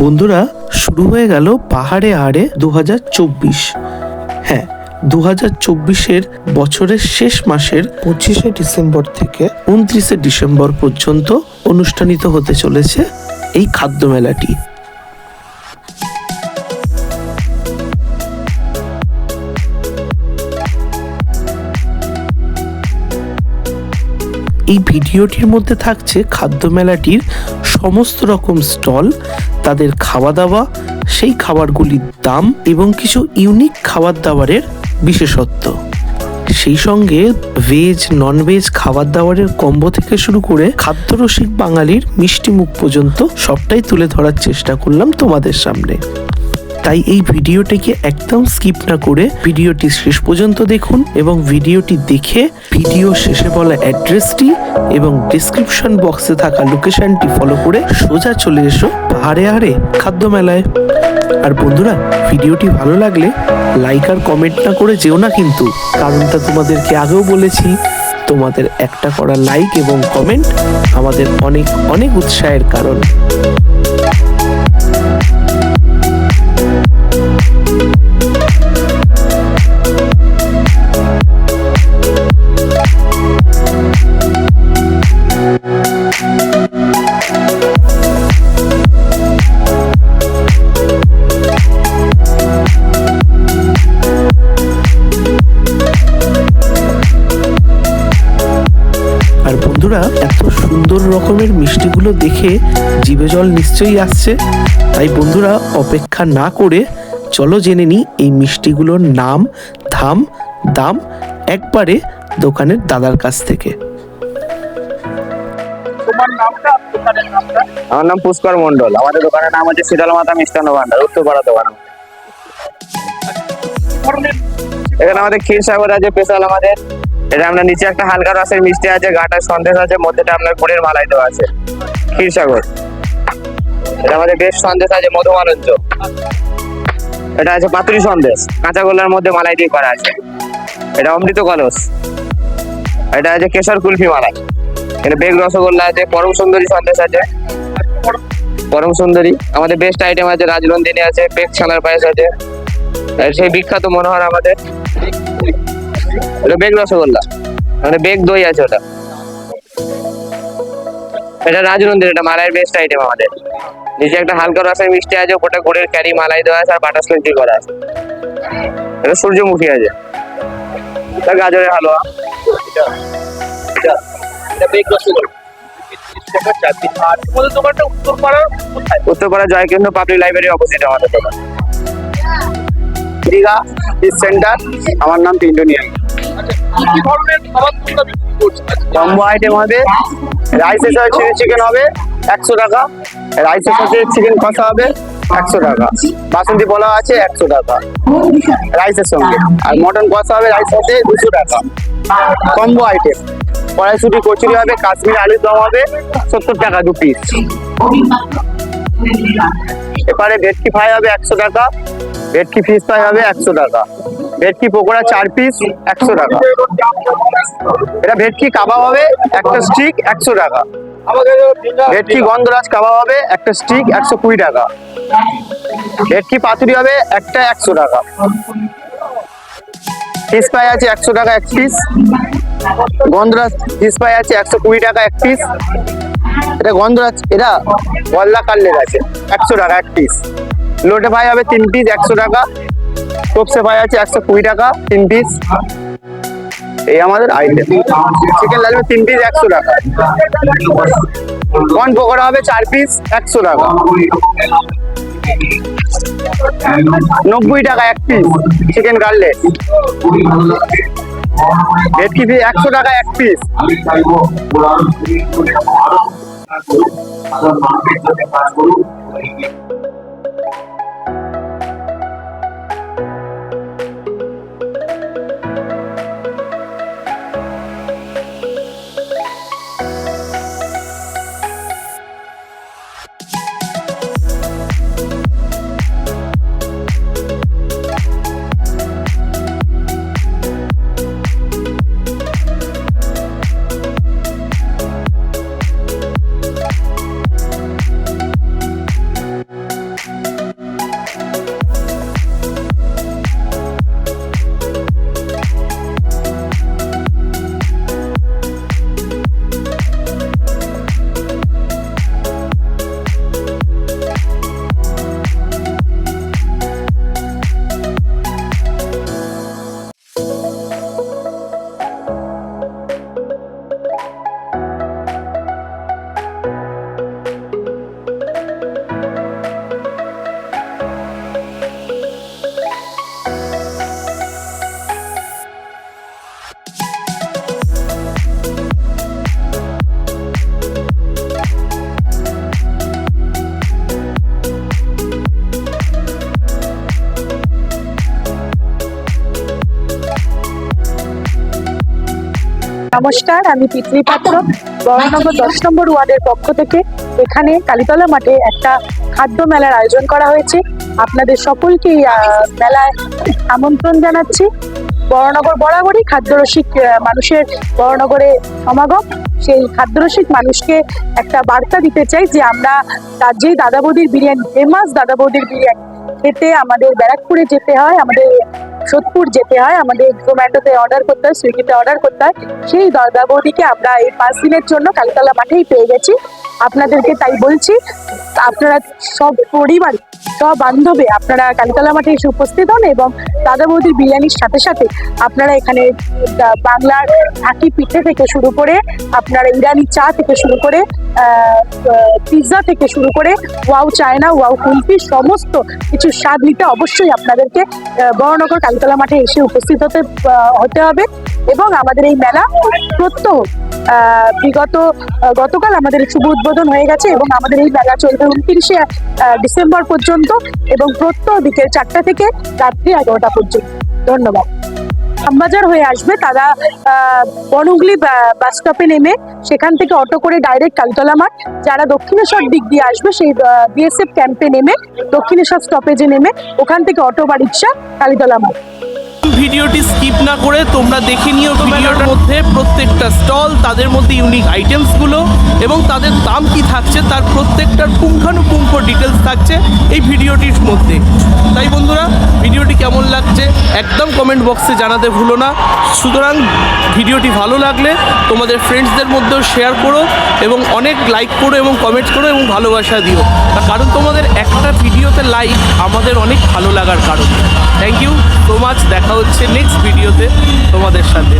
বন্ধুরা, শুরু হয়ে গেল পাহাড়ে আড়ে দু হাজার চব্বিশ। হ্যাঁ দু হাজার চব্বিশের বছরের শেষ মাসের পঁচিশে ডিসেম্বর থেকে উনত্রিশে ডিসেম্বর পর্যন্ত অনুষ্ঠানিত হতে চলেছে এই খাদ্য মেলাটি। এই ভিডিওটির মধ্যে থাকছে খাদ্য মেলাটির সমস্ত রকম স্টল, তাদের খাওয়া দাওয়া সেই খাবারগুলির দাম এবং কিছু ইউনিক খাবার দাবারের বিশেষত্ব। সেই সঙ্গে ভেজ নন ভেজ খাবার দাবারের কম্বো থেকে শুরু করে খাদ্যরসিক বাঙালির মিষ্টি মুখ পর্যন্ত সবটাই তুলে ধরার চেষ্টা করলাম তোমাদের সামনে। তাই এই ভিডিওটিকে একদম স্কিপ না করে ভিডিওটি শেষ পর্যন্ত দেখুন এবং ভিডিওটি দেখে ভিডিও শেষে বলা অ্যাড্রেসটি এবং ডিসক্রিপশন বক্সে থাকা লোকেশনটি ফলো করে সোজা চলে এসো পাহাড়ে আড়ে খাদ্য মেলায়। আর বন্ধুরা, ভিডিওটি ভালো লাগলে লাইক আর কমেন্ট না করে যেও না কিন্তু, কারণটা তোমাদেরকে আগেও বলেছি, তোমাদের একটা করা লাইক এবং কমেন্ট আমাদের অনেক অনেক উৎসাহের কারণ। মিষ্টিগুলো দেখে জীবে জল নিশ্চয়ই আসছে। তাই বন্ধুরা অপেক্ষা না করে চলো জেনে নিই এই মিষ্টিগুলোর নাম ধাম দাম একবারে দোকানের দাদার কাছ থেকে। আমার নাম পুষ্কর মন্ডল আমাদের দোকানের নাম হচ্ছে শীতল মাতা মিষ্টান্ন ভান্ডার উত্তরপাড়া দোকান। এখানে আমাদের ক্ষীর সাগর আছে স্পেশাল আমাদের। এটা আপনার নিচে একটা হালকা রসের মিষ্টি আছে গাটার সন্দেশ আছে মধ্যেটা আপনার গুড়ের মালাই দেওয়া আছে। ক্ষীর সাগর এটা আমাদের বেশ সন্দেশ আছে মধুমালঞ্চ এটা আছে পাতুরি সন্দেশ, কাঁচা গোল্লার মধ্যে মালাই দিয়ে করা আছে। এটা অমৃত কলস। এটা আছে কেশর কুলফি মালাই। এটা বেগ রসগোল্লা আছে, পরম সুন্দরী সন্দেশ আছে। পরম সুন্দরী। আমাদের বেস্ট আইটেম আছে, রাজনন্দিনী আছে পেক ছানার পায়েস আছে। সেই বিখ্যাত মনোহর আমাদের। এটা বেগ রসগোল্লা। মানে বেগ দই আছে ওটা। এটা রাজনন্দিনী এটা মালাইয়ের বেস্ট আইটেম আমাদের। নিচে একটা হালকা রসের মিষ্টি আছে ওটা গুড়ের ক্যারি মালাই দেওয়া আছে আর বাটার স্লিপি করা আছে। এটা সূর্যমুখী আছে। এটা গাজরের হালুয়া। উত্তরপাড়া পাবলিক লাইব্রেরি অপোজিট আমাদের দোকান। দীঘা সেন্টার আমার নাম পিন্টু আচ্ছা কি ধরনের খাবার কম্বো আইটেম হবে। রাইসের সাথে চিলি চিকেন হবে, একশো টাকা। রাইসের সাথে চিকেন কষা হবে, একশো টাকা। বাসন্তী পোলাও আছে, একশো টাকা। রাইসের সঙ্গে। আর মটন কষা হবে রাইসের সাথে দুশো টাকা। কম্বো আইটেম কড়াইশুটি, কচুরি হবে, কাশ্মীর আলুর দম হবে, সত্তর টাকা দু পিস এবারে ভেটকি ফ্রাই হবে একশো টাকা। ভেটকি ফিশ ফ্রাই হবে একশো টাকা। ভেটকি পকোড়া চার পিস একশো টাকা। এটা ভেটকি কাবাব হবে, একটা স্টিক একশো টাকা। ভেটকি গন্ধরাজ কাবাব হবে, একটা স্টিক একশো কুড়ি টাকা। ভেটকি পাতুরি হবে, একটা একশো টাকা। ফিস ফ্রাই আছে একশো টাকা এক পিস গন্ধরাজ ফিস ফ্রাই আছে একশো কুড়ি টাকা এক পিস এটা গন্ধরাজ, এটা গল্লা কাল্লের আছে, একশো টাকা এক পিস লোটে ফ্রাই হবে তিন পিস একশো টাকা। তোপসে ফ্রাই আছে একশো কুড়ি টাকা, তিন পিস এই আমাদের আইটেম। চিকেন লাগবে তিন পিস একশো টাকা। কর্ন পকোড়া হবে চার পিস একশো টাকা। নব্বই টাকা এক পিস চিকেন কাটলেট ভেটকি পিস একশো টাকা এক পিস আরও নমস্কার, আমি পিতৃ পাত্র বড়নগর দশ নম্বর ওয়ার্ডের পক্ষ থেকে এখানে কালীতলা মাঠে একটা খাদ্য মেলার আয়োজন করা হয়েছে। আপনাদের সকলকে মেলায় আমন্ত্রণ জানাচ্ছি। বড়নগর বরাবরই খাদ্যরসিক মানুষের বড়নগরে সমাগম। সেই খাদ্যরসিক মানুষকে একটা বার্তা দিতে চাই যে আমরা রাজ্যেই দাদা বৌদির বিরিয়ানি, ফেমাস দাদা বৌদির বিরিয়ানি খেতে আমাদের ব্যারাকপুরে যেতে হয়, আমাদের সোদপুর যেতে হয়, আমাদের জোম্যাটোতে অর্ডার করতে হয় সুইগিতে অর্ডার করতে হয়। সেই দাদা বৌদিকে আমরা এই পাঁচ দিনের জন্য কালীতলা মাঠেই পেয়ে গেছি। আপনাদেরকে তাই বলছি, আপনারা সব পরিবার, সব বান্ধবে আপনারা কালতলা মাঠে এসে উপস্থিত হন এবং দাদা বৌদির বিরিয়ানির সাথে সাথে আপনারা এখানে বাংলার ঢাকি পিঠে থেকে শুরু করে আপনারা ইরানি চা থেকে শুরু করে পিৎজা থেকে শুরু করে ওয়াও চায়না, ওয়াও কুলফি, সমস্ত কিছু স্বাদ নিতে অবশ্যই আপনাদেরকে বড়নগর কালতলা মাঠে এসে উপস্থিত হতে হতে হবে এবং আমাদের এই মেলা প্রত্যহ বিগত গতকাল আমাদের শুভ উদ্বোধন হয়ে গেছে এবং আমাদের এই মেলা চলবে উনত্রিশে ডিসেম্বর পর্যন্ত এবং প্রত্যহ বিকেল চারটা থেকে রাত্রি এগারোটা পর্যন্ত। ধন্যবাদ। আমবাজার হয়ে আসবে, তারা বনগুলি বাস স্টপে নেমে সেখান থেকে অটো করে ডাইরেক্ট কালতলা মাঠ, যারা দক্ষিণেশ্বর দিক দিয়ে আসবে সেই বিএসএফ ক্যাম্পে নেমে দক্ষিণেশ্বর স্টপেজে নেমে ওখান থেকে অটো বা রিক্সা কালীতলা মাঠ। ভিডিওটি স্কিপ না করে তোমরা দেখে নিও ভিডিওর মধ্যে প্রত্যেকটা স্টল তাদের মধ্যে ইউনিক আইটেমসগুলো এবং তাদের দাম কি থাকছে তার প্রত্যেকটার পুঙ্খানুপুঙ্খ ডিটেলস থাকছে এই ভিডিওটির মধ্যে। তাই বন্ধুরা ভিডিওটি কেমন লাগছে একদম কমেন্ট বক্সে জানাতে ভুলো না। সুতরাং ভিডিওটি ভালো লাগলে তোমাদের ফ্রেন্ডসদের মধ্যেও শেয়ার করো এবং অনেক লাইক করো এবং কমেন্ট করো এবং ভালোবাসা দিও। কারণ তোমাদের একটা ভিডিওতে লাইক আমাদের অনেক ভালো লাগার কারণ। থ্যাংক ইউ সো মাচ দেখা হচ্ছে নেক্সট ভিডিওতে তোমাদের সাথে।